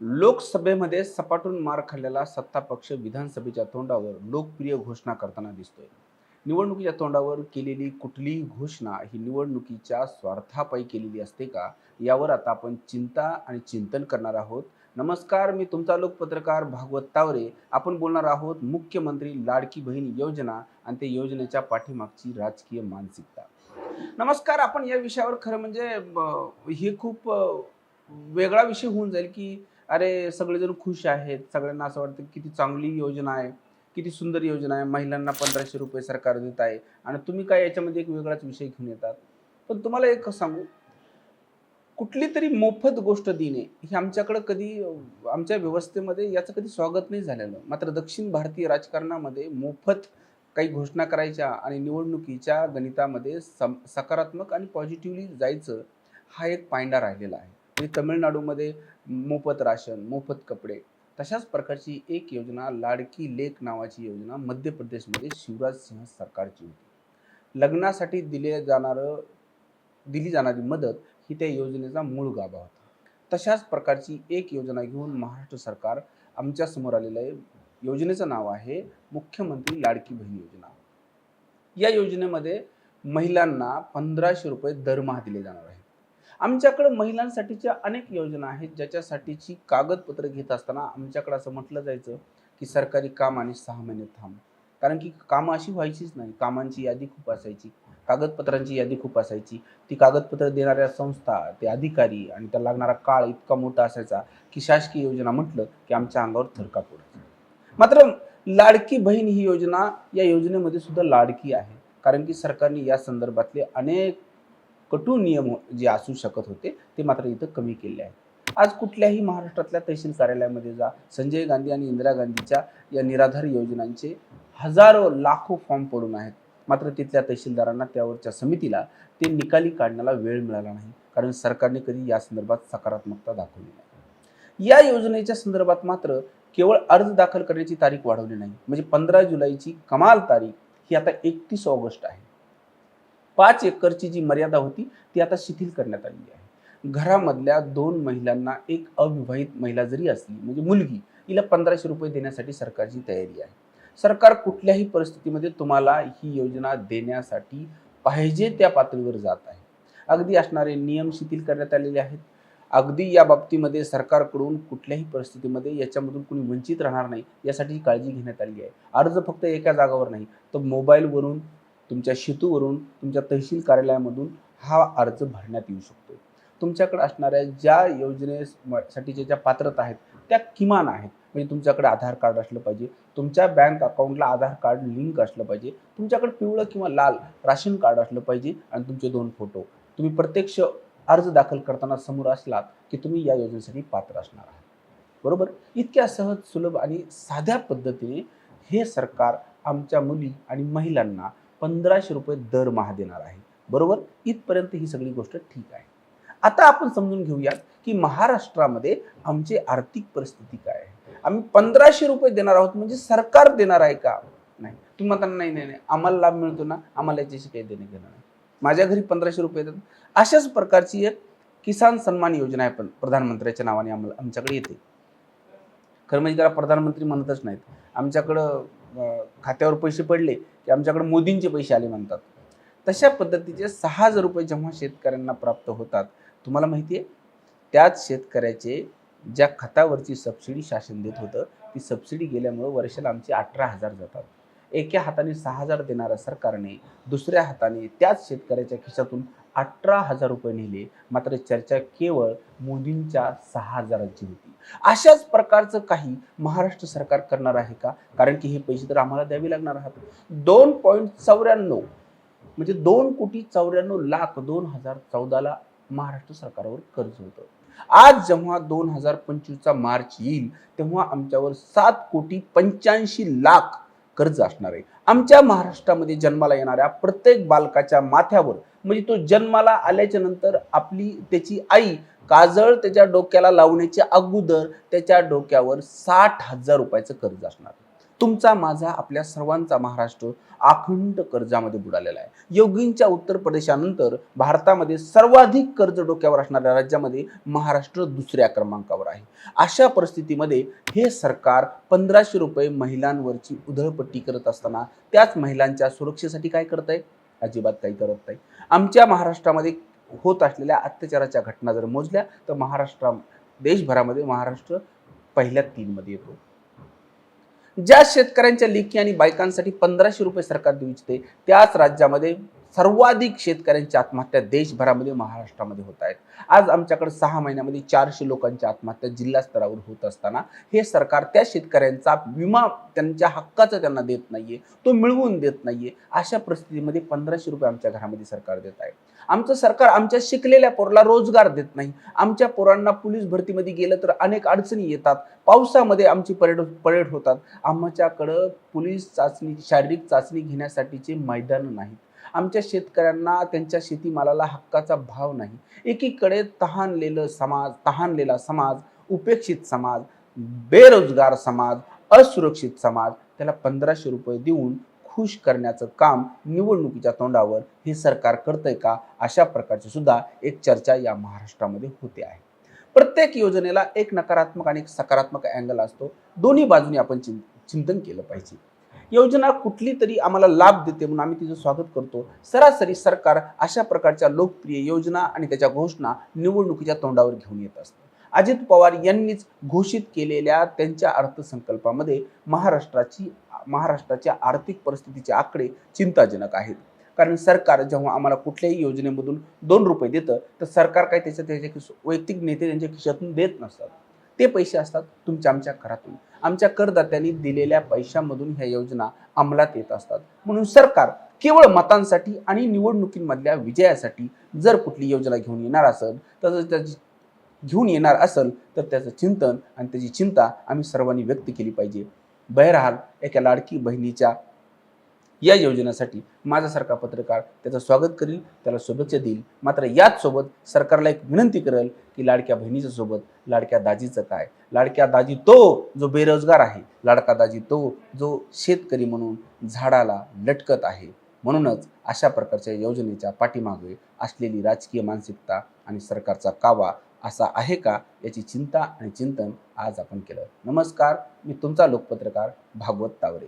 लोकसभेमध्ये सपाटून मार खाल्लेला सत्ता पक्ष विधानसभेच्या तोंडावर लोकप्रिय घोषणा करताना दिसतोय. निवडणुकीच्या तोंडावर केलेली कुठलीही घोषणा ही निवडणुकीच्या स्वार्थापायी केलेली असते का? यावर आता आपण चिंता आणि चिंतन करणार आहोत. नमस्कार मी तुमचा लोकपत्रकार भागवत तावरे. आपण बोलणार आहोत मुख्यमंत्री लाडकी बहीण योजना आणि ते योजनेच्या पाठीमागची राजकीय मानसिकता. नमस्कार आपण या विषयावर खरं म्हणजे हे खूप वेगळा विषय होऊन जाईल की अरे सगळेजण खुश आहेत. सगळ्यांना असं वाटतं किती चांगली योजना आहे किती सुंदर योजना आहे. महिलांना पंधराशे रुपये सरकार देत आहे. आणि तुम्ही काय याच्यामध्ये एक वेगळाच विषय घेऊन येतात. पण तुम्हाला एक सांगू कुठली तरी मोफत गोष्ट देणे हे आमच्याकडं कधी आमच्या व्यवस्थेमध्ये याचं कधी स्वागत नाही झालेलं. मात्र दक्षिण भारतीय राजकारणामध्ये मोफत काही घोषणा करायच्या आणि निवडणुकीच्या गणितामध्ये सम सकारात्मक आणि पॉझिटिव्हली जायचं हा एक पायंडा राहिलेला आहे. म्हणजे तमिळनाडूमध्ये मोफत राशन मोफत कपडे तशाच प्रकारची एक योजना लाडकी लेक नावाची योजना मध्य प्रदेशमध्ये शिवराज सिंह सरकारची होती. लग्नासाठी दिले जाणारं दिली जाणारी मदत ही त्या योजनेचा मूळ गाभा होता. तशाच प्रकारची एक योजना घेऊन महाराष्ट्र सरकार आमच्यासमोर आलेलं आहे. योजनेचं नाव आहे मुख्यमंत्री लाडकी बहीण योजना. या योजनेमध्ये महिलांना पंधराशे रुपये दरमहा दिले जाणार आहेत. आमच्याकडे महिलांसाठीच्या अनेक योजना आहेत ज्याच्यासाठीची कागदपत्र घेत असताना आमच्याकडे असं म्हटलं जायचं की सरकारी काम आणि सहा महिने थांब. कारण की कामं अशी व्हायचीच नाही. कामांची यादी खूप असायची. कागदपत्रांची यादी खूप असायची. ती कागदपत्र देणाऱ्या संस्था ते अधिकारी आणि त्याला लागणारा काळ इतका मोठा असायचा की शासकीय योजना म्हटलं की आमच्या अंगावर थरका पडायचा मात्र लाडकी बहीण ही योजना या योजनेमध्ये सुद्धा लाडकी आहे. कारण की सरकारने या संदर्भातले अनेक कटू नियम जे असू शकत होते ते मात्र इथं कमी केले आहेत. आज कुठल्याही महाराष्ट्रातल्या तहसील कार्यालयामध्ये जा संजय गांधी आणि इंदिरा गांधीच्या या निराधार योजनांचे हजारो लाखो फॉर्म पडून आहेत. मात्र तिथल्या तहसीलदारांना त्यावरच्या समितीला ते निकाली काढण्याला वेळ मिळाला नाही. कारण सरकारने कधी या संदर्भात सकारात्मकता दाखवली नाही. या योजनेच्या संदर्भात मात्र केवळ अर्ज दाखल करण्याची तारीख वाढवली नाही. म्हणजे पंधरा जुलैची कमाल तारीख ही आता एकतीस ऑगस्ट आहे. पाच एकरची जी मर्यादा होती ती आता शिथिल करण्यात आलेली आहे. घरामधल्या दोन महिलांना एक अविवाहित महिला जरी असली म्हणजे मुलगी हिला पंधराशे रुपये देण्यासाठी सरकारची तयारी आहे. सरकार कुठल्याही परिस्थितीमध्ये तुम्हाला ही योजना देण्यासाठी पाहिजे त्या पातळीवर जात आहे. अगदी असणारे नियम शिथिल करण्यात आलेले आहेत. अगदी या बाबतीमध्ये सरकारकडून कुठल्याही परिस्थितीमध्ये याच्यामधून कुणी वंचित राहणार नाही यासाठी काळजी घेण्यात आली आहे. अर्ज फक्त एका जागावर नाही तर मोबाईलवरून तुमच्या शेतूवरून तुमच्या तहसील कार्यालयामधून हा अर्ज भरण्यात येऊ शकतो. तुमच्याकडे असणाऱ्या ज्या योजनेसाठीच्या ज्या पात्रता आहेत त्या किमान आहेत. म्हणजे तुमच्याकडे आधार कार्ड असलं पाहिजे तुमच्या बँक अकाउंटला आधार कार्ड लिंक असलं पाहिजे तुमच्याकडे पिवळं किंवा लाल राशन कार्ड असलं पाहिजे आणि तुमचे दोन फोटो. तुम्ही प्रत्यक्ष अर्ज दाखल करताना समोर असलात की तुम्ही या योजनेसाठी पात्र असणार आहात. बरोबर? इतक्या सहज सुलभ आणि साध्या पद्धतीने हे सरकार आमच्या मुली आणि महिलांना पंधराशे रुपये दरमहा देणार आहे. बरोबर? इथपर्यंत ही सगळी गोष्ट ठीक आहे. आता आपण समजून घेऊया की महाराष्ट्रामध्ये आमची आर्थिक परिस्थिती काय आहे. आम्ही पंधराशे रुपये देणार आहोत म्हणजे सरकार देणार आहे का? नाही. तुम्ही म्हणता नाही नाही नाही. आम्हाला लाभ मिळतो ना. आम्हाला याच्याशी काही देणे घेणार नाही. माझ्या घरी पंधराशे रुपये देतात अशाच प्रकारची एक किसान सन्मान योजना आहे पण प्रधानमंत्र्याच्या नावाने आम्हाला आमच्याकडे येते. खरं म्हणजे त्याला प्रधानमंत्री म्हणतच नाहीत. आमच्याकडं खात्यावर पैसे पडले की आमच्याकडे मोदींचे पैसे आले म्हणतात. तशा पद्धतीचे सहा हजार रुपये जेव्हा शेतकऱ्यांना प्राप्त होतात तुम्हाला माहिती आहे? त्याच शेतकऱ्याचे ज्या खतावरची सबसिडी शासन देत होतं ती सबसिडी गेल्यामुळं वर्षाला आमचे अठरा हजार जातात. एका हाताने सहा हजार देणाऱ्या सरकारने दुसऱ्या हाताने त्याच शेतकऱ्याच्या खिशातून अठरा हजार रुपये नेले. मात्र चर्चा केवळ मोदींच्या सहा हजाराची होती. अशाच प्रकारचं काही महाराष्ट्र सरकार करणार आहे का? कारण की हे पैसे तर आम्हाला द्यावे लागणार आहात. दोन पॉईंट चौऱ्याण्णव म्हणजे दोन कोटी चौऱ्याण्णव लाख दोन हजार चौदाला महाराष्ट्र सरकारवर कर्ज होतं. आज जेव्हा दोन हजार पंचवीसचा मार्च येईल तेव्हा आमच्यावर सात कोटी पंच्याऐंशी लाख कर्ज असणार आहे. आमच्या महाराष्ट्रामध्ये जन्माला येणाऱ्या प्रत्येक बालकाच्या माथ्यावर म्हणजे तो जन्माला आल्याच्यानंतर आपली त्याची आई काजळ त्याच्या डोक्याला लावण्याच्या अगोदर त्याच्या डोक्यावर साठ हजार रुपयाचं कर्ज असणार तुमचा माझा आपल्या सर्वांचा महाराष्ट्र अखंड कर्जामध्ये बुडालेला आहे. योगींच्या उत्तर प्रदेशानंतर भारतामध्ये सर्वाधिक कर्ज डोक्यावर असणाऱ्या राज्यामध्ये महाराष्ट्र दुसऱ्या क्रमांकावर आहे. अशा परिस्थितीमध्ये हे सरकार पंधराशे रुपये महिलांवरची उधळपट्टी करत असताना त्याच महिलांच्या सुरक्षेसाठी काय करत आहे अजिबात काही करत नाही. आमच्या महाराष्ट्रामध्ये होत असलेल्या अत्याचाराच्या घटना जर मोजल्या तर महाराष्ट्रा देशभरामध्ये महाराष्ट्र पहिल्या तीनमध्ये येतो. ज्या शेतकऱ्यांच्या लेखी आणि बायकांसाठी पंधराशे रुपये सरकार देऊ इच्छिते त्याच राज्यामध्ये सर्वाधिक शेतकऱ्यांच्या आत्महत्या देशभरामध्ये महाराष्ट्रामध्ये होत आहेत. आज आमच्याकडे सहा महिन्यामध्ये चारशे लोकांच्या आत्महत्या जिल्हा स्तरावर होत असताना हे सरकार त्या शेतकऱ्यांचा विमा त्यांच्या हक्काचा त्यांना देत नाहीये तो मिळवून देत नाहीये अशा परिस्थितीमध्ये पंधराशे रुपये आमच्या घरामध्ये सरकार देत आहे. आमचं सरकार आमच्या शिकलेल्या पोराला रोजगार देत नाही. आमच्या पोरांना पोलीस भरतीमध्ये गेलं तर अनेक अडचणी येतात. पावसामध्ये आमची परेड परेड होतात. आमच्याकडं पोलीस चाचणी शारीरिक चाचणी घेण्यासाठीचे मैदान नाहीत. आमच्या शेतकऱ्यांना त्यांच्या शेतीमालाला हक्काचा भाव नाही. एकीकडे तहानलेलं समाज तहानलेला समाज उपेक्षित समाज बेरोजगार समाज असुरक्षित समाज त्याला पंधराशे रुपये देऊन खुश करण्याचं काम निवडणुकीच्या तोंडावर हे सरकार करतंय का? अशा प्रकारची सुद्धा एक चर्चा या महाराष्ट्रामध्ये होते आहे. प्रत्येक योजनेला एक नकारात्मक आणि एक सकारात्मक अँगल असतो. दोन्ही बाजूने आपण चिं चिंतन केलं पाहिजे. योजना कुठली तरी आम्हाला लाभ देते म्हणून आम्ही तिचं स्वागत करतो. सरासरी सरकार अशा प्रकारच्या लोकप्रिय योजना आणि त्याच्या घोषणा निवडणुकीच्या तोंडावर घेऊन येत असतं. अजित पवार यांनीच घोषित केलेल्या त्यांच्या अर्थसंकल्पामध्ये महाराष्ट्राची महाराष्ट्राच्या आर्थिक परिस्थितीचे आकडे चिंताजनक आहेत. कारण सरकार जेव्हा आम्हाला कुठल्याही योजनेमधून दोन रुपये देतं तर सरकार काय त्याच्या त्याच्या वैयक्तिक नेते त्यांच्या खिशातून देत नसतात. ते पैसे असतात तुमच्या आमच्या घरातून. आमच्या करदात्यांनी दिलेल्या पैशामधून ह्या योजना अंमलात येत असतात. म्हणून सरकार केवळ मतांसाठी आणि निवडणुकींमधल्या विजयासाठी जर कुठली योजना घेऊन येणार असेल तर त्याची घेऊन येणार असेल तर त्याचं चिंतन आणि त्याची चिंता आम्ही सर्वांनी व्यक्त केली पाहिजे. बहरहाल एका लाडकी बहिणीच्या या योजनेसाठी माझ्यासारखा पत्रकार त्याचं स्वागत करील त्याला शुभेच्छा देईल. मात्र याच सोबत सरकारला एक विनंती करेल की लाडक्या बहिणीच्या सोबत लाडक्या दाजीचं काय? लाडक्या दाजी तो जो बेरोजगार आहे लाडका दाजी तो जो शेतकरी म्हणून झाडाला लटकत आहे. म्हणूनच अशा प्रकारच्या योजनेच्या पाठीमागे असलेली राजकीय मानसिकता आणि सरकारचा कावा असा आहे का? याची चिंता आणि चिंतन आज आपण केलं. नमस्कार मी तुमचा लोकपत्रकार भागवत तावरे.